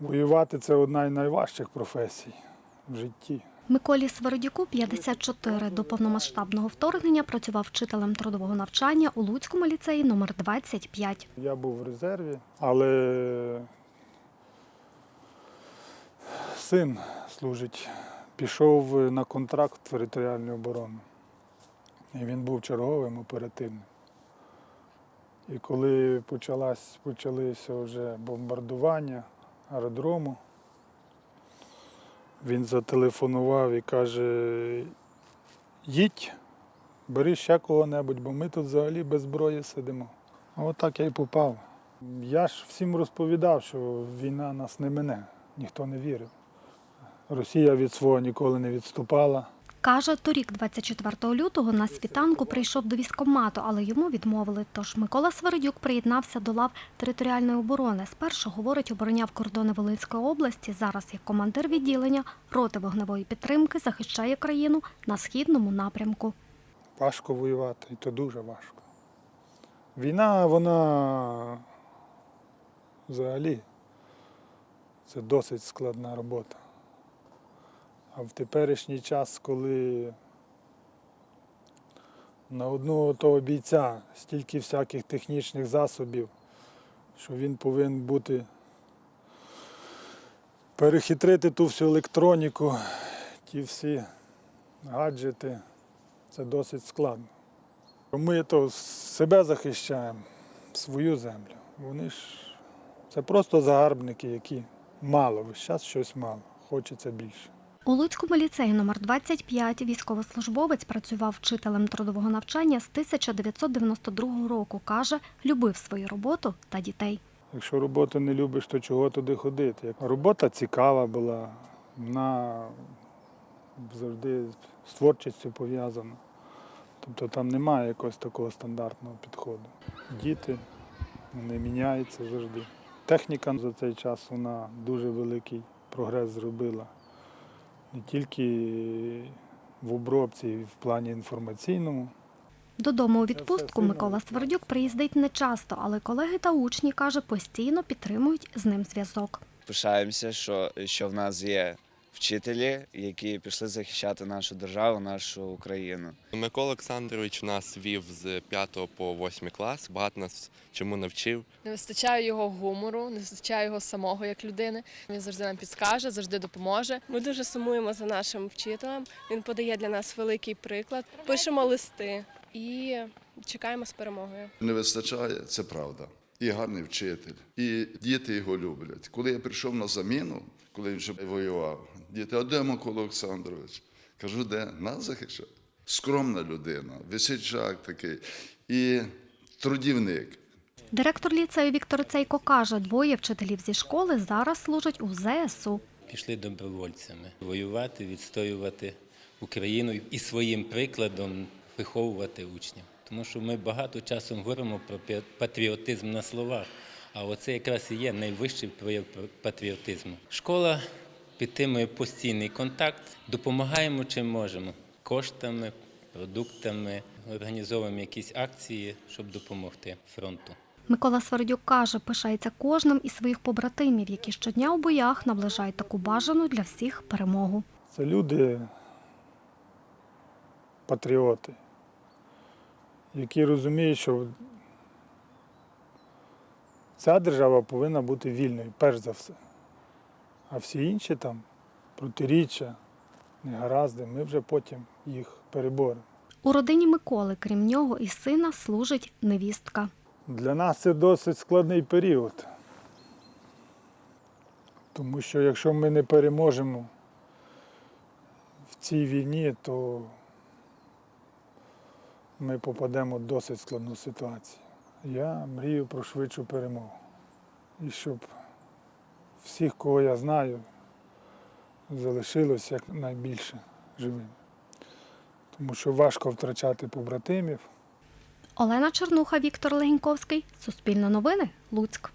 Воювати це одна із найважчих професій в житті. Миколі Свередюку 54. До повномасштабного вторгнення працював вчителем трудового навчання у Луцькому ліцеї номер 25. Я був в резерві, але син служить, пішов на контракт в територіальну оборону. І він був черговим оперативним. І коли почалась, почалися вже бомбардування аеродрому, він зателефонував і каже: їдь, бери ще кого-небудь, бо ми тут взагалі без зброї сидимо. А От так я й попав. Я ж всім розповідав, що війна нас не мине, ніхто не вірив. Росія від свого ніколи не відступала. Каже, торік, 24 лютого, на світанку прийшов до військкомату, але йому відмовили. Тож Микола Свередюк приєднався до лав територіальної оборони. Спершу, говорить, обороняв кордони Волинської області. Зараз як командир відділення роти вогневої підтримки захищає країну на східному напрямку. Важко воювати, і то дуже важко. Війна, вона взагалі це досить складна робота. А в теперішній час, коли на одного того бійця стільки всяких технічних засобів, що він повинен бути перехитрити ту всю електроніку, ті всі гаджети, це досить складно. Ми то себе захищаємо, свою землю. Вони ж це просто загарбники, які мало, весь час щось мало, хочеться більше. У Луцькому ліцеї номер 25 військовослужбовець працював вчителем трудового навчання з 1992 року. Каже, любив свою роботу та дітей. Якщо роботу не любиш, то чого туди ходити? Робота цікава була, вона завжди з творчістю пов'язана. Тобто там немає якогось такого стандартного підходу. Діти вони міняються завжди. Техніка за цей час вона дуже великий прогрес зробила. Не тільки в обробці, і в плані інформаційному. Додому у відпустку Микола. Свердюк приїздить не часто, але колеги та учні, каже, постійно підтримують з ним зв'язок. Пишаємося, що, що в нас є вчителі, які пішли захищати нашу державу, нашу Україну. Микола Олександрович нас вів з 5 по 8 клас, багато нас чому навчив. Не вистачає його гумору, не вистачає його самого як людини. Він завжди нам підскаже, завжди допоможе. Ми дуже сумуємо за нашим вчителем. Він подає для нас великий приклад. Пишемо листи і чекаємо з перемогою. Не вистачає, це правда. І гарний вчитель, і діти його люблять. Коли я прийшов на заміну, коли він вже воював, діти, а де Микола Олександрович? Кажу, де? Нас захищає. Скромна людина, весельчак такий і трудівник. Директор ліцею Віктор Цейко каже, двоє вчителів зі школи зараз служать у ЗСУ. пішли добровольцями воювати, відстоювати Україну і своїм прикладом виховувати учнів. Тому що ми багато часу говоримо про патріотизм на словах, а оце якраз і є найвищий прояв патріотизму. Школа підтримує постійний контакт, допомагаємо чим можемо коштами, продуктами, організовуємо якісь акції, щоб допомогти фронту. Микола Свердюк каже, пишається кожним із своїх побратимів, які щодня у боях наближають таку бажану для всіх перемогу. Це люди, патріоти, які розуміють, що ця держава повинна бути вільною, перш за все. А всі інші там протиріччя, негаразди, ми вже потім їх переборемо. У родині Миколи, крім нього і сина, служить невістка. Для нас це досить складний період. Тому що якщо ми не переможемо в цій війні, то ми попадемо в досить складну ситуацію. Я мрію про швидшу перемогу. І щоб всіх, кого я знаю, залишилось якнайбільше живим. Тому що важко втрачати побратимів. Олена Чернуха, Віктор Легіньковський. Суспільне новини. Луцьк.